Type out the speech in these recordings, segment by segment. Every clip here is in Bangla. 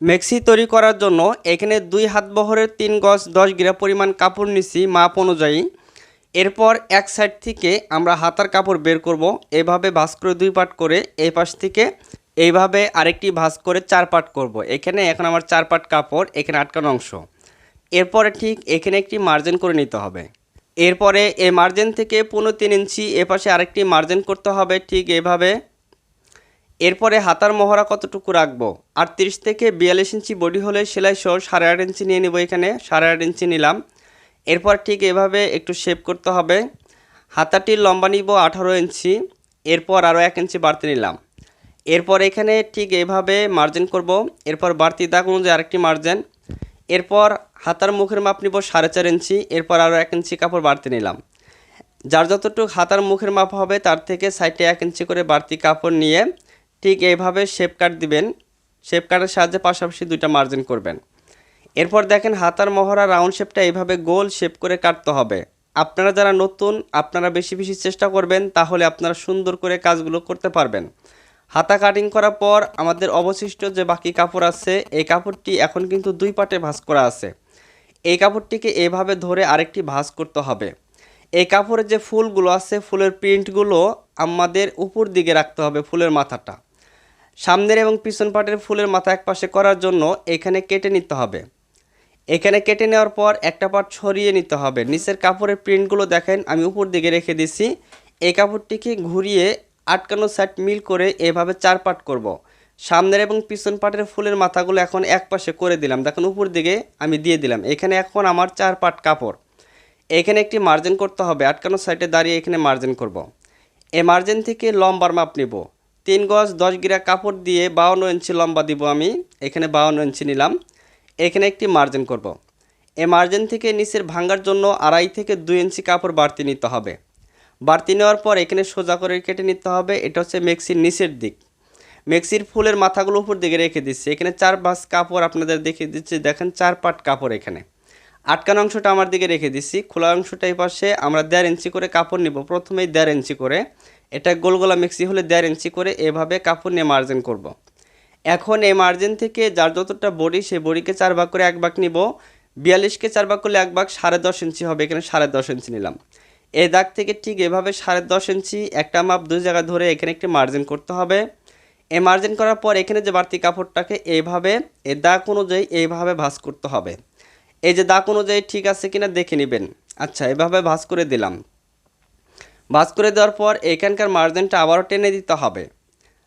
মেক্সি তৈরি করার জন্য এখানে দুই হাত বহরের তিন গজ দশ গিরা পরিমাণ কাপড় নিছি মাপ অনুযায়ী। এরপর এক সাইড থেকে আমরা হাতার কাপড় বের করব। এভাবে ভাঁজ করে দুই পাট করে এই পাশ থেকে এইভাবে আরেকটি ভাঁজ করে চার পাট করব। এখানে এখন আমার চার পাট কাপড়, এখানে আটকানো অংশ। এরপরে ঠিক এখানে একটি মার্জিন করে নিতে হবে। এরপরে এই মার্জিন থেকে পনেরো তিন ইঞ্চি এপাশে আরেকটি মার্জিন করতে হবে। ঠিক এভাবে এরপরে হাতার মহড়া কতটুকু রাখব? আটত্রিশ থেকে বিয়াল্লিশ ইঞ্চি বডি হলে সেলাই সহ সাড়ে আট ইঞ্চি নিয়ে নেব এখানে, সাড়ে আট ইঞ্চি নিলাম। এরপর ঠিক এভাবে একটু শেপ করতে হবে। হাতাটির লম্বা নিব আঠারো ইঞ্চি, এরপর আরও এক ইঞ্চি বাড়তি নিলাম। এরপর এখানে ঠিক এভাবে মার্জিন করব। এরপর বাড়তি দাগ অনুযায়ী আরেকটি মার্জিন এরপর হাতার মুখের মাপ নিব সাড়ে চার ইঞ্চি, এরপর আরও এক ইঞ্চি কাপড় বাড়তি নিলাম। যার যতটুকু হাতার মুখের মাপ হবে, তার থেকে সাইডে এক ইঞ্চি করে বাড়তি কাপড় নিয়ে ঠিক এইভাবে শেপ কাট দিবেন। শেপ কাটের সাহায্যে পাশাপাশি দুইটা মার্জিন করবেন। এরপর দেখেন হাতার মহড়া রাউন্ড শেপটা এইভাবে গোল শেপ করে কাটতে হবে। আপনারা যারা নতুন, আপনারা বেশি বেশি চেষ্টা করবেন, তাহলে আপনারা সুন্দর করে কাজগুলো করতে পারবেন। হাতা কাটিং করার পর আমাদের অবশিষ্ট যে বাকি কাপড় আছে, এই কাপড়টি এখন কিন্তু দুই পাটে ভাঁজ করা আছে। এই কাপড়টিকে এভাবে ধরে আরেকটি ভাঁজ করতে হবে। এই কাপড়ের যে ফুলগুলো আছে, ফুলের প্রিন্টগুলো আমাদের উপর দিকে রাখতে হবে ফুলের মাথাটা। সামনের এবং পিছন পাটের ফুলের মাথা এক পাশে করার জন্য এখানে কেটে নিতে হবে। এখানে কেটে নেওয়ার পর একটা পাট ছড়িয়ে নিতে হবে। নিচের কাপড়ের প্রিন্টগুলো দেখেন, আমি উপর দিকে রেখে দিছি। এই কাপড়টিকে ঘুরিয়ে আটকানো সাইড মিল করে এভাবে চার পাট করব। সামনের এবং পিছন পাটের ফুলের মাথাগুলো এখন এক পাশে করে দিলাম। দেখেন, উপর দিকে আমি দিয়ে দিলাম। এখানে এখন আমার চার পাট কাপড়। এখানে একটি মার্জিন করতে হবে। আটকানো সাইডে দাঁড়িয়ে এখানে মার্জিন করব। এ মার্জিন থেকে লম্বার মাপ নিব। তিন গজ দশ গিরা কাপড় দিয়ে বাউন্ন ইঞ্চি লম্বা দিব আমি। এখানে বাউন্ন ইঞ্চি নিলাম। এখানে একটি মার্জিন করব। এই মার্জিন থেকে নিচের ভাঙ্গার জন্য আড়াই থেকে দুই ইঞ্চি কাপড় বাড়তি নিতে হবে। বাড়তি নেওয়ার পর এখানে সোজা করে কেটে নিতে হবে। এটা হচ্ছে মেক্সির নিচের দিক। মেক্সির ফুলের মাথাগুলো উপর দিকে রেখে দিচ্ছি। এখানে চার বাস কাপড় আপনাদের দেখিয়ে দিচ্ছি। দেখেন চার পাট কাপড় এখানে। আটকানো অংশটা আমার দিকে রেখে দিচ্ছি। খোলা অংশটা এই পাশে। আমরা দেড় ইঞ্চি করে কাপড় নিব। প্রথমেই দেড় ইঞ্চি করে। এটা গোলগোলা মিক্সি হলে দেড় ইঞ্চি করে এভাবে কাপড় নিয়ে মার্জিন করব। এখন এই মার্জিন থেকে যার যতটা বড়ি, সেই বড়িকে চার ভাগ করে এক ভাগ নিব। বিয়াল্লিশকে চার ভাগ করলে এক ভাগ সাড়ে দশ ইঞ্চি হবে, এখানে সাড়ে দশ ইঞ্চি নিলাম। এই দাগ থেকে ঠিক এভাবে সাড়ে দশ ইঞ্চি একটা মাপ দুই জায়গা ধরে এখানে একটি মার্জিন করতে হবে। এই মার্জিন করার পর এখানে যে বাড়তি কাপড়টাকে এইভাবে এ দাগ অনুযায়ী এইভাবে ভাঁজ করতে হবে। এই যে দাগ অনুযায়ী ঠিক আছে কিনা দেখে নেবেন। আচ্ছা এভাবে ভাঁজ করে দিলাম। ভাঁজ করে দেওয়ার পর এখানকার মার্জিনটা আবারও টেনে দিতে হবে।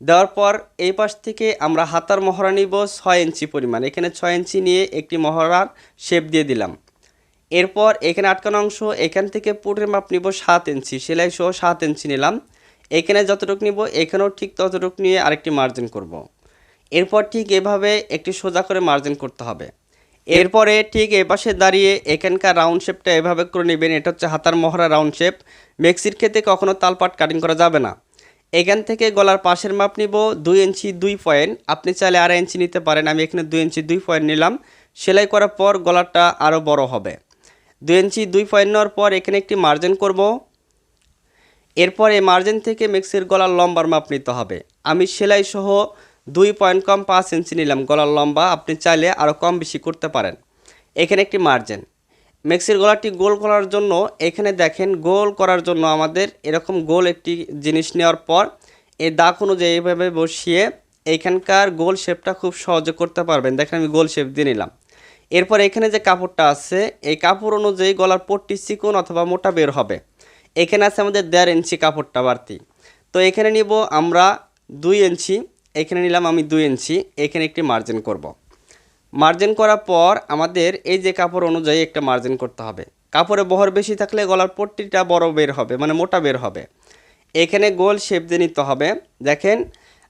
দেওয়ার পর এই পাশ থেকে আমরা হাতার মহড়া নিব ছয় ইঞ্চি পরিমাণ। এখানে ছয় ইঞ্চি নিয়ে একটি মহড়ার শেপ দিয়ে দিলাম। এরপর এখানে আটকানো অংশ, এখান থেকে পুটের মাপ নিব সাত ইঞ্চি, সেলাই সহ সাত ইঞ্চি নিলাম। এখানে যতটুকু নিব, এখানেও ঠিক ততটুকু নিয়ে আরেকটি মার্জিন করব। এরপর ঠিক এভাবে একটি সোজা করে মার্জিন করতে হবে। এরপরে ঠিক এ পাশে দাঁড়িয়ে এখানকার রাউন্ড শেপটা এভাবে করে নেবেন। এটা হচ্ছে হাতার মহড়া রাউন্ড শেপ। মেক্সির ক্ষেত্রে কখনও তালপাট কাটিং করা যাবে না। এখান থেকে গলার পাশের মাপ নিব দুই ইঞ্চি দুই পয়েন্ট আপনি চাইলে আড়াই ইঞ্চি নিতে পারেন, আমি এখানে দুই ইঞ্চি দুই পয়েন্ট নিলাম। সেলাই করার পর গলাটা আরও বড় হবে। দুই ইঞ্চি দুই পয়েন্ট নেওয়ার পর এখানে একটি মার্জিন করব। এরপর এই মার্জিন থেকে মিক্সির গলার লম্বার মাপ নিতে হবে। আমি সেলাই সহ দুই পয়েন্ট কম পাঁচ ইঞ্চি নিলাম গলার লম্বা। আপনি চাইলে আরও কম বেশি করতে পারেন। এখানে একটি মার্জিন মিক্সির গলাটি গোল করার জন্য এখানে দেখেন গোল করার জন্য আমাদের এরকম গোল একটি জিনিস নেওয়ার পর এই দাগ অনুযায়ী এইভাবে বসিয়ে এইখানকার গোল শেপটা খুব সহজে করতে পারবেন। দেখেন আমি গোল শেপ দিয়ে নিলাম। এরপর এখানে যে কাপড়টা আছে, এই কাপড় অনুযায়ী গলার পট্টি চিকন অথবা মোটা বের হবে। এখানে আছে আমাদের দেড় ইঞ্চি কাপড়টা বাড়তি। তো এখানে নিব আমরা দুই ইঞ্চি, এখানে নিলাম আমি দুই ইঞ্চি, এখানে একটি মার্জিন করব। মার্জিন করার পর আমাদের এই যে কাপড় অনুযায়ী একটা মার্জিন করতে হবে। কাপড়ে বহর বেশি থাকলে গলার পট্টিটা বড় বের হবে মানে মোটা বের হবে। এখানে গোল শেপ দিয়ে নিতে হবে। দেখেন,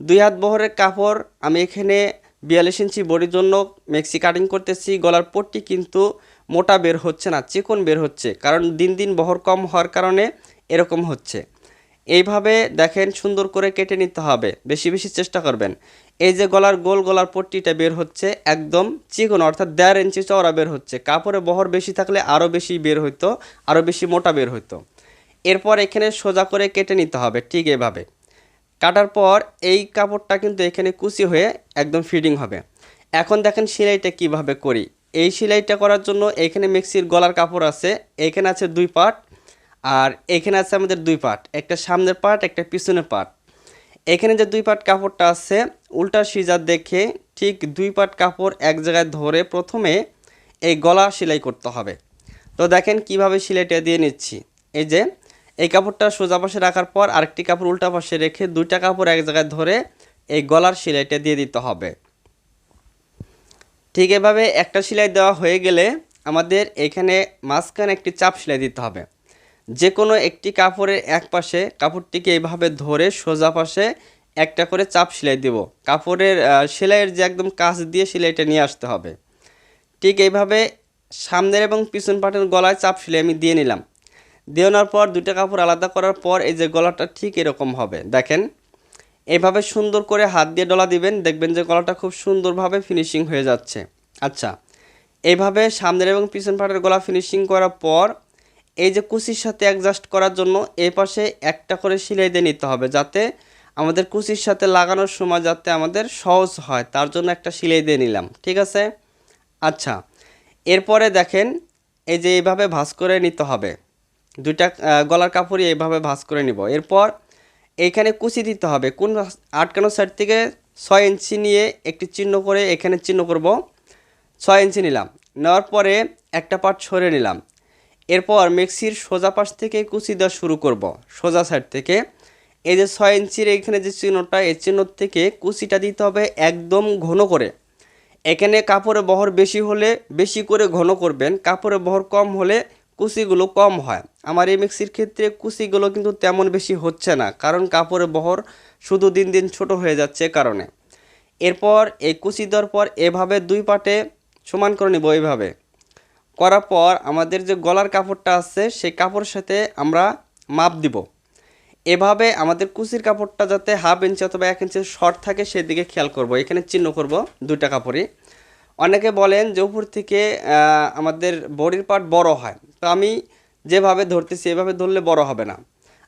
দুই হাত বহরের কাপড়, আমি এখানে বিয়াল্লিশ ইঞ্চি বডির জন্য মেক্সি কাটিং করতেছি। গলার পট্টি কিন্তু মোটা বের হচ্ছে না, চিকন বের হচ্ছে, কারণ দিন দিন বহর কম হওয়ার কারণে এরকম হচ্ছে। এইভাবে দেখেন সুন্দর করে কেটে নিতে হবে। বেশি বেশি চেষ্টা করবেন। এই যে গলার গোল গলার পট্টিটা বের হচ্ছে একদম চিকন, অর্থাৎ দেড় ইঞ্চি চওড়া বের হচ্ছে। কাপড়ে বহর বেশি থাকলে আরও বেশি বের হইতো আরও বেশি মোটা বের হইতো। এরপর এখানে সোজা করে কেটে নিতে হবে ঠিক এভাবে। কাটার পর এই কাপড়টা কিন্তু এখানে কুচি হয়ে একদম ফিডিং হবে। এখন দেখেন সেলাইটা কীভাবে করি। এই সেলাইটা করার জন্য এখানে মিক্সির গলার কাপড় আছে, এখানে আছে দুই পার্ট আর এখানে আছে আমাদের দুই পার্ট, একটা সামনের পার্ট, একটা পিছনের পার্ট। এখানে যে দুই পাট কাপড়টা আছে, উল্টা সিজার দেখে ঠিক দুই পাট কাপড় এক জায়গায় ধরে প্রথমে এই গলা সেলাই করতে হবে। তো দেখেন কীভাবে সেলাইটা দিয়ে নিচ্ছি। এই যে, এই কাপড়টা সোজা পাশে রাখার পর আরেকটি কাপড় উল্টা পাশে রেখে দুইটা কাপড় এক জায়গায় ধরে এই গলার সেলাইটা দিয়ে দিতে হবে। ঠিক এভাবে একটা সেলাই দেওয়া হয়ে গেলে আমাদের এখানে মাঝখানে একটি চাপ সেলাই দিতে হবে। যে কোনো একটি কাপড়ের এক পাশে কাপড়টিকে এইভাবে ধরে সোজা পাশে একটা করে চাপ সেলাই দেব। কাপড়ের সেলাইয়ের যে একদম কাজ দিয়ে সেলাইটা নিয়ে আসতে হবে। ঠিক এইভাবে সামনের এবং পিছন পাটের গলায় চাপ সেলাই আমি দিয়ে নিলাম। দিয়ে নেওয়ার পর দুইটা কাপড় আলাদা করার পর এই যে গলাটা ঠিক এরকম হবে। দেখেন, এভাবে সুন্দর করে হাত দিয়ে ডলা দিবেন, দেখবেন যে গলাটা খুব সুন্দরভাবে ফিনিশিং হয়ে যাচ্ছে। আচ্ছা এইভাবে সামনের এবং পিছন পাটের গলা ফিনিশিং করার পর এই যে কুচির সাথে অ্যাডজাস্ট করার জন্য এই পাশে একটা করে সেলাই দিয়ে নিতে হবে যাতে আমাদের কুচির সাথে লাগানোর সময় যাতে আমাদের সহজ হয়। তার জন্য একটা সেলাই দিয়ে নিলাম, ঠিক আছে? আচ্ছা এরপরে দেখেন এই যে এইভাবে ভাঁজ করে নিতে হবে। দুইটা গলার কাপড়ই এইভাবে ভাঁজ করে নিব। এরপর এইখানে কুচি দিতে হবে। কোন আটকানো সাইড থেকে ছয় ইঞ্চি নিয়ে একটি চিহ্ন করে এখানে চিহ্ন করব। ছয় ইঞ্চি নিলাম। নেওয়ার পরে একটা পার্ট সরে নিলাম। এরপর মিক্সির সোজা পাশ থেকে কুচি দেওয়া শুরু করব। সোজা সাইড থেকে। এই যে ছয় ইঞ্চির এইখানে যে চিহ্নটা, এই চিহ্ন থেকে কুচিটা দিতে হবে একদম ঘন করে। এখানে কাপড়ের বহর বেশি হলে বেশি করে ঘন করবেন। কাপড়ের বহর কম হলে কুচিগুলো কম হয়। আমার এই মিক্সির ক্ষেত্রে কুচিগুলো কিন্তু তেমন বেশি হচ্ছে না, কারণ কাপড়ের বহর শুধু দিন দিন ছোট হয়ে যাচ্ছে কারণে। এরপর এই কুচি দেওয়ার পর এভাবে দুই পাটে সমান করে নিব এইভাবে। করার পর আমাদের যে গলার কাপড়টা আছে, সেই কাপড়ের সাথে আমরা মাপ দিব। এভাবে আমাদের কুচির কাপড়টা যাতে হাফ ইঞ্চি অথবা এক ইঞ্চি শর্ট থাকে, সেদিকে খেয়াল করব। এখানে চিহ্ন করব দুইটা কাপড়ই। অনেকে বলেন যে উপর থেকে আমাদের বডির পার্ট বড় হয়। তো আমি যেভাবে ধরতেছি, এভাবে ধরলে বড় হবে না।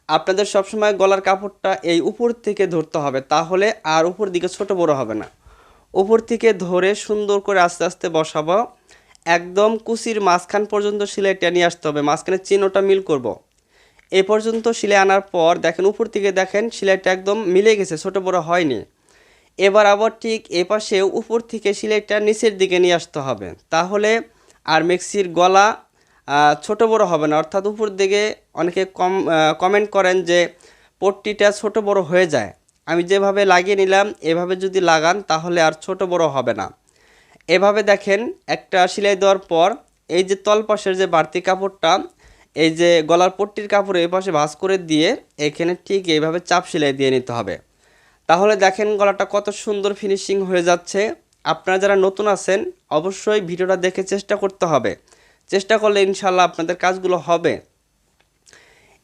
আপনাদের সবসময় গলার কাপড়টা এই উপর থেকে ধরতে হবে, তাহলে আর উপর দিকে ছোট বড় হবে না। উপর থেকে ধরে সুন্দর করে আস্তে আস্তে বসাবো। একদম কুচির মাঝখান পর্যন্ত সেলাইটা নিয়ে আসতে হবে মাঝখানে চিহ্নটা মিল করব। এ পর্যন্ত সেলাই আনার পর দেখেন উপর থেকে দেখেন সেলাইটা একদম মিলে গেছে, ছোটো বড় হয়নি। এবার আবার ঠিক এ পাশে উপর থেকে সেলাইটা নিচের দিকে নিয়ে আসতে হবে, তাহলে আর মেক্সির গলা ছোট বড় হবে না। অর্থাৎ উপর দিকে অনেকে কম কমেন্ট করেন যে পট্টিটা ছোট বড় হয়ে যায়। আমি যেভাবে লাগিয়ে নিলাম, এভাবে যদি লাগান তাহলে আর ছোট বড় হবে না। এভাবে দেখেন, একটা সেলাই দেওয়ার পর এই যে তলপাশের যে বাড়তি কাপড়টা, এই যে গলার পট্টির কাপড় এই পাশে ভাঁজ করে দিয়ে এখানে ঠিক এইভাবে চাপ সেলাই দিয়ে নিতে হবে। তাহলে দেখেন গলাটা কত সুন্দর ফিনিশিং হয়ে যাচ্ছে। আপনারা যারা নতুন আছেন, অবশ্যই ভিডিওটা দেখে চেষ্টা করতে হবে। চেষ্টা করলে ইনশাল্লাহ আপনাদের কাজগুলো হবে।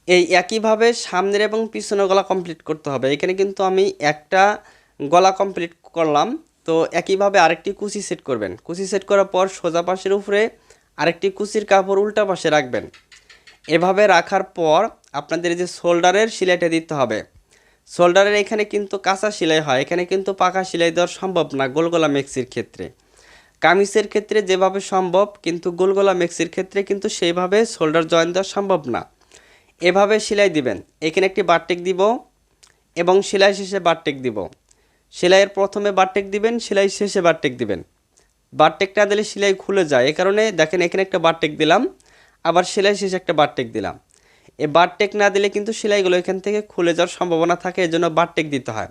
এই একইভাবে সামনের এবং পিছনের গলা কমপ্লিট করতে হবে। এখানে কিন্তু আমি একটা গলা কমপ্লিট করলাম। তো একইভাবে আরেকটি কুচি সেট করবেন। কুচি সেট করার পর সোজা পাশের উপরে আরেকটি কুচির কাপড় উল্টা পাশে রাখবেন। এভাবে রাখার পর আপনাদের যে শোল্ডারের সেলাইটা দিতে হবে। শোল্ডারের এখানে কিন্তু কাঁচা সেলাই হয়, এখানে কিন্তু পাকা সেলাই দেওয়া সম্ভব না গোলগলা মেক্সির ক্ষেত্রে। কামিজের ক্ষেত্রে যেভাবে সম্ভব, কিন্তু গোলগলা মেক্সির ক্ষেত্রে কিন্তু সেইভাবে শোল্ডার জয়েন দেওয়া সম্ভব না। এভাবে সেলাই দিবেন। এখানে একটি বারটেক দিব এবং সেলাই শেষে বারটেক দিব। সেলাইয়ের প্রথমে বারটেক দিবেন, সেলাই শেষে বারটেক দিবেন। বারটেক না দিলে সেলাই খুলে যায়। এই কারণে দেখেন এখানে একটা বারটেক দিলাম, আবার সেলাই শেষে একটা বারটেক দিলাম। এই বারটেক না দিলে কিন্তু সেলাইগুলো এখান থেকে খুলে যাওয়ার সম্ভাবনা থাকে এই জন্য বারটেক দিতে হয়।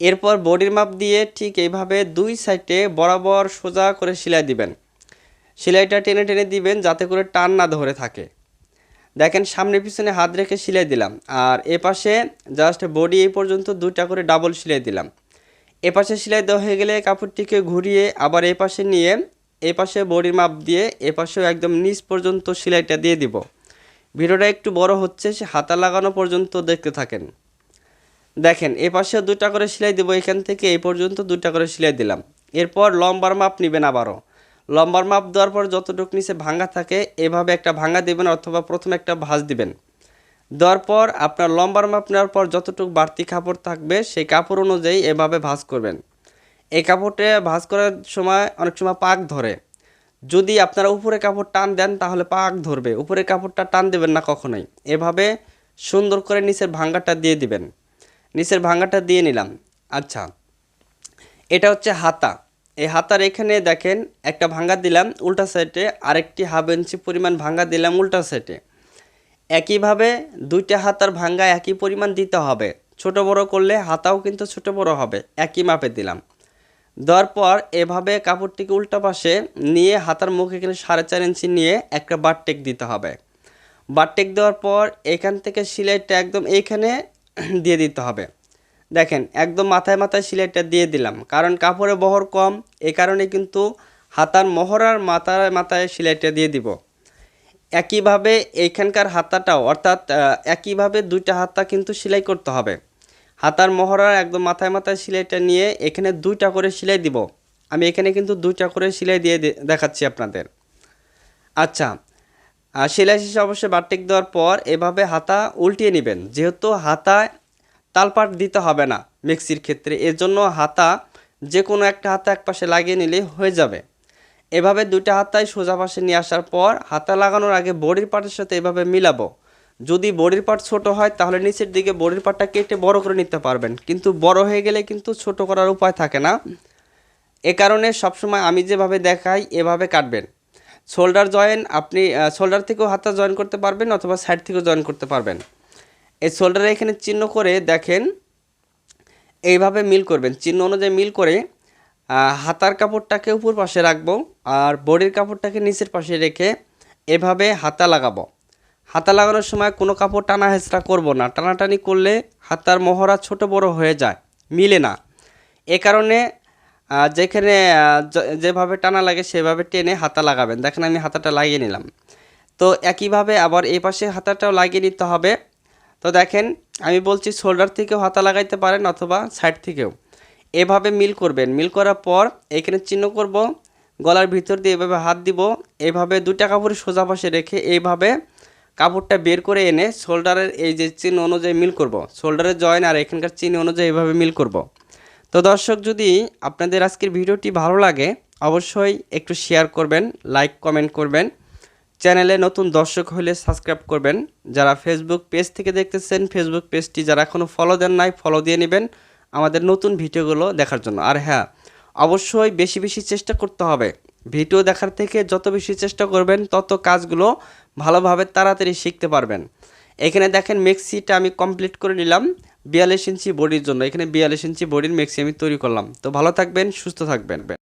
এরপর বডির মাপ দিয়ে ঠিক এইভাবে দুই সাইডে বরাবর সোজা করে সেলাই দিবেন। সেলাইটা টেনে টেনে দিবেন যাতে করে টান না ধরে থাকে। দেখেন সামনে পিছনে হাত রেখে সেলাই দিলাম, আর এ পাশে জাস্ট বডি এই পর্যন্ত দুইটা করে ডাবল সেলাই দিলাম। এ পাশে সেলাই দেওয়া হয়ে গেলে কাপড়টিকে ঘুরিয়ে আবার এ পাশে নিয়ে এ পাশে বডির মাপ দিয়ে এ পাশেও একদম নিচ পর্যন্ত সেলাইটা দিয়ে দিব। ভিডিওটা একটু বড় হচ্ছে, সে হাতা লাগানো পর্যন্ত দেখতে থাকেন। দেখেন এ পাশেও দুটা করে সেলাই দেবো, এখান থেকে এই পর্যন্ত দুটা করে সেলাই দিলাম। এরপর লম্বার মাপ নেবেন আবারও। লম্বার মাপ দেওয়ার পর যতটুকু নিচে ভাঙা থাকে, এভাবে একটা ভাঙা দেবেন অথবা প্রথমে একটা ভাঁজ দিবেন। দেওয়ার পর আপনার লম্বার মাপ নেওয়ার পর যতটুকু বাড়তি কাপড় থাকবে, সেই কাপড় অনুযায়ী এভাবে ভাঁজ করবেন। এই কাপড়টা ভাঁজ করার সময় অনেক সময় পাক ধরে। যদি আপনারা উপরে কাপড় টান দেন, তাহলে পাক ধরবে। উপরে কাপড়টা টান দেবেন না কখনোই। এভাবে সুন্দর করে নিচের ভাঙ্গাটা দিয়ে দিবেন। নিচের ভাঙ্গাটা দিয়ে নিলাম। আচ্ছা এটা হচ্ছে হাতা। এই হাতার এখানে দেখেন একটা ভাঙ্গা দিলাম, উল্টা সাইডে আরেকটি হাফ ইঞ্চি পরিমাণ ভাঙ্গা দিলাম, উল্টা সাইডে একইভাবে দুইটা হাতার ভাঙ্গা একই পরিমাণ দিতে হবে। ছোট বড় করলে হাতাও কিন্তু ছোট বড় হবে। একই মাপে দিলাম। দেওয়ার পর এভাবে কাপড়টিকে উল্টা পাশে নিয়ে হাতার মুখ এখানে সাড়ে চার ইঞ্চি নিয়ে একটা বারটেক দিতে হবে। বারটেক দেওয়ার পর এখান থেকে সিলাইটা একদম এইখানে দিয়ে দিতে হবে। দেখেন, একদম মাথায় মাথায় সিলাইটা দিয়ে দিলাম। কারণ কাপড়ে বহর কম এই কারণে কিন্তু হাতার মহড়ার মাথায় মাথায় সিলাইটা দিয়ে দিব। একইভাবে এইখানকার হাতাটাও, অর্থাৎ একইভাবে দুইটা হাতা কিন্তু সেলাই করতে হবে। হাতার মহড়ার একদম মাথায় মাথায় সেলাইটা নিয়ে এখানে দুইটা করে সেলাই দিব। আমি এখানে কিন্তু দুইটা করে সেলাই দিয়ে দেখাচ্ছি আপনাদের। আচ্ছা সেলাই শেষে অবশ্যই বাটিক দেওয়ার পর এভাবে হাতা উল্টিয়ে নেবেন। যেহেতু হাতায় তালপাট দিতে হবে না মিক্সির ক্ষেত্রে এর জন্য হাতা যে কোনো একটা হাতা এক পাশে লাগিয়ে নিলে হয়ে যাবে। এভাবে দুইটা হাতায় সোজা পাশে নিয়ে আসার পর হাতা লাগানোর আগে বডির পার্টের সাথে এভাবে মিলাবো। যদি বডির পার্ট ছোট হয়, তাহলে নিচের দিকে বডির পার্টটা কেটে বড় করে নিতে পারবেন। কিন্তু বড় হয়ে গেলে কিন্তু ছোট করার উপায় থাকে না। এ কারণে সবসময় আমি যেভাবে দেখাই, এভাবে কাটবেন। শোল্ডার জয়েন আপনি শোল্ডার থেকেও হাতটা জয়েন করতে পারবেন অথবা সাইড থেকেও জয়েন করতে পারবেন। এই শোল্ডারে এখানে চিহ্ন করে দেখেন, এইভাবে মিল করবেন। চিহ্ন অনুযায়ী মিল করে হাতার কাপড়টাকে উপর পাশে রাখব আর বডির কাপড়টাকে নিচের পাশে রেখে এভাবে হাতা লাগাবো। হাতা লাগানোর সময় কোনো কাপড় টানা হেঁচড়া করব না। টানাটানি করলে হাতার মহড়া ছোট বড় হয়ে যায়, মিলে না। এ কারণে যেখানে যেভাবে টানা লাগে সেভাবে টেনে হাতা লাগাবেন। দেখেন আমি হাতাটা লাগিয়ে নিলাম। তো একইভাবে আবার এই পাশে হাতাটাও লাগিয়ে নিতে হবে। তো দেখেন, আমি বলছি শোল্ডার থেকেও হাতা লাগাইতে পারেন অথবা সাইড থেকেও। এভাবে মিল করবেন। মিল করার পর এখানে চিহ্ন করব, গলার ভিতর দিয়ে এভাবে হাত দিব। এভাবে দুটা কাপড় সোজা পাশে রেখে এইভাবে কাপড়টা বের করে এনে শোল্ডারের এই যে চিহ্ন অনুযায়ী মিল করব। শোল্ডারের জয়েন আর এখানকার চিহ্ন অনুযায়ী এভাবে মিল করব। তো দর্শক, যদি আপনাদের আজকের ভিডিওটি ভালো লাগে, অবশ্যই একটু শেয়ার করবেন, লাইক, কমেন্ট করবেন। চ্যানেলে নতুন দর্শক হলে সাবস্ক্রাইব করবেন। যারা ফেসবুক পেজ থেকে দেখতেছেন ফেসবুক পেজটি যারা এখনও ফলো দেন নাই ফলো দিয়ে নেবেন। আমাদের নতুন ভিডিওগুলো দেখার জন্য। আর হ্যাঁ অবশ্যই বেশি বেশি চেষ্টা করতে হবে। ভিডিও দেখার থেকে যত বেশি চেষ্টা করবেন, তত কাজগুলো ভালোভাবে তাড়াতাড়ি শিখতে পারবেন। এখানে দেখেন মেক্সিটা আমি কমপ্লিট করে নিলাম বিয়াল্লিশ ইঞ্চি বডির জন্য। এখানে বিয়াল্লিশ ইঞ্চি বডির মেক্সি আমি তৈরি করলাম। তো ভালো থাকবেন, সুস্থ থাকবেন।